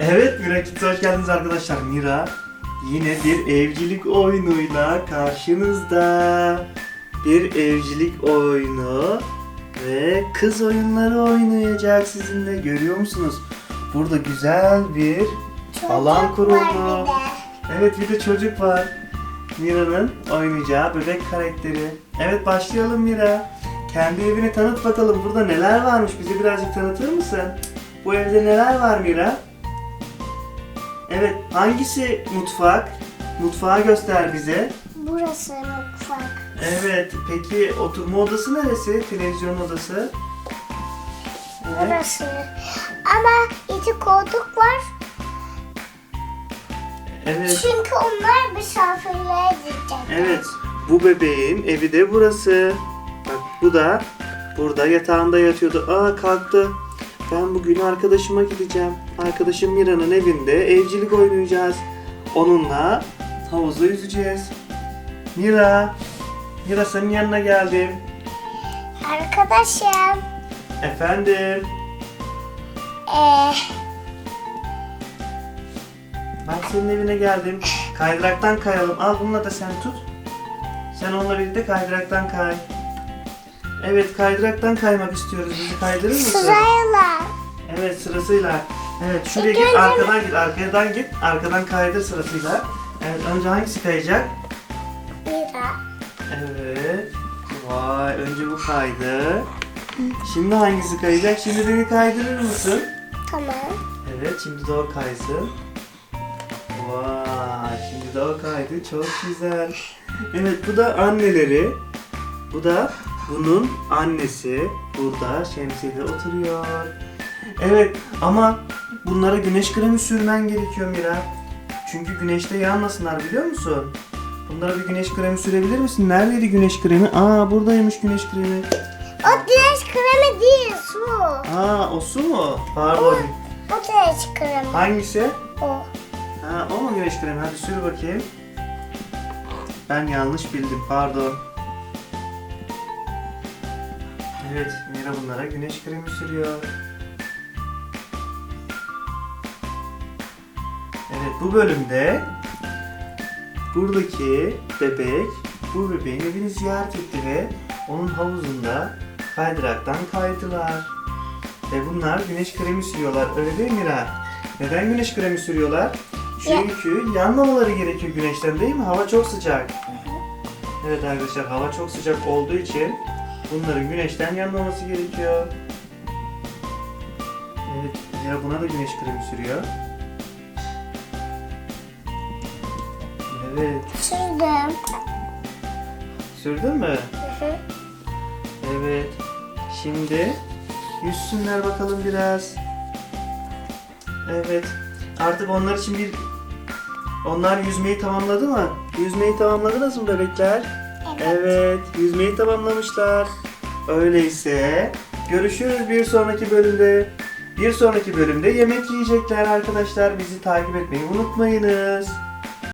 Evet Mira Kids'e hoş geldiniz arkadaşlar. Mira yine bir evcilik oyunuyla karşınızda. Bir evcilik oyunu ve kız oyunları oynayacak sizinle. Görüyor musunuz? Burada güzel bir alan kuruldu. Evet bir de çocuk var. Mira'nın oynayacağı bebek karakteri. Evet başlayalım Mira. Kendi evini tanıt bakalım. Burada neler varmış? Bize birazcık tanıtır mısın? Bu evde neler var Mira? Evet, hangisi mutfak? Mutfağı göster bize. Burası mutfak. Evet, peki oturma odası neresi? Televizyon odası. Evet. Burası. Ama iki koltuk var. Evet. Çünkü onlar misafirliğe gidecek. Evet, bu bebeğin evi de burası. Bak bu da burada yatağında yatıyordu. Aa kalktı. Ben bugün arkadaşıma gideceğim. Arkadaşım Mira'nın evinde evcilik oynayacağız. Onunla havuzda yüzeceğiz. Mira, Mira senin yanına geldim. Arkadaşım. Efendim, Ee, ben senin evine geldim. Kaydıraktan kayalım. Al bununla da sen tut. Sen onunla birlikte kaydıraktan kay. Evet, kaydıraktan kaymak istiyoruz. Bizi kaydırır mısın? sırayla. Evet sırasıyla. Evet şuraya İlk git önce- arkadan git arkadan git arkadan kaydır sırasıyla. Evet önce hangisi kayacak? Mira. Evet. Vay önce bu kaydı. Şimdi hangisi kayacak? Şimdi beni kaydırır mısın? Tamam. Evet şimdi de o kaysın. Vay şimdi de o kaydı çok güzel. Evet bu da anneleri. Bu da bunun annesi. Burada şemsiyede oturuyor. Evet ama bunlara güneş kremi sürmen gerekiyor Mira. Çünkü güneşte yanmasınlar biliyor musun? Bunlara bir güneş kremi sürebilir misin? Neredeydi güneş kremi? Aa buradaymış güneş kremi. O güneş kremi değil su. Aa o su mu? Pardon. O güneş kremi. Hangisi? O. Ha o mu güneş kremi? Hadi sür bakayım. Ben yanlış bildim pardon. Evet Mira bunlara güneş kremi sürüyor. Evet bu bölümde buradaki bebek bu bebeğin evini ziyaret etti ve onun havuzunda kaydıraktan kaydılar. Ve bunlar güneş kremi sürüyorlar öyle değil mi Mira? Neden güneş kremi sürüyorlar? Çünkü yanmamaları gerekiyor güneşten değil mi? Hava çok sıcak. Evet arkadaşlar hava çok sıcak olduğu için bunların güneşten yanmaması gerekiyor. Evet Mira buna da güneş kremi sürüyor. Evet. Sürdüm. Sürdün mü? Hı hı. Evet. Şimdi yüzsünler bakalım biraz. Evet. Artık onlar için bir... Onlar yüzmeyi tamamladı mı? Yüzmeyi tamamladınız mı bebekler? Evet. Yüzmeyi tamamlamışlar. Öyleyse görüşürüz bir sonraki bölümde. Bir sonraki bölümde yemek yiyecekler arkadaşlar. Bizi takip etmeyi unutmayınız.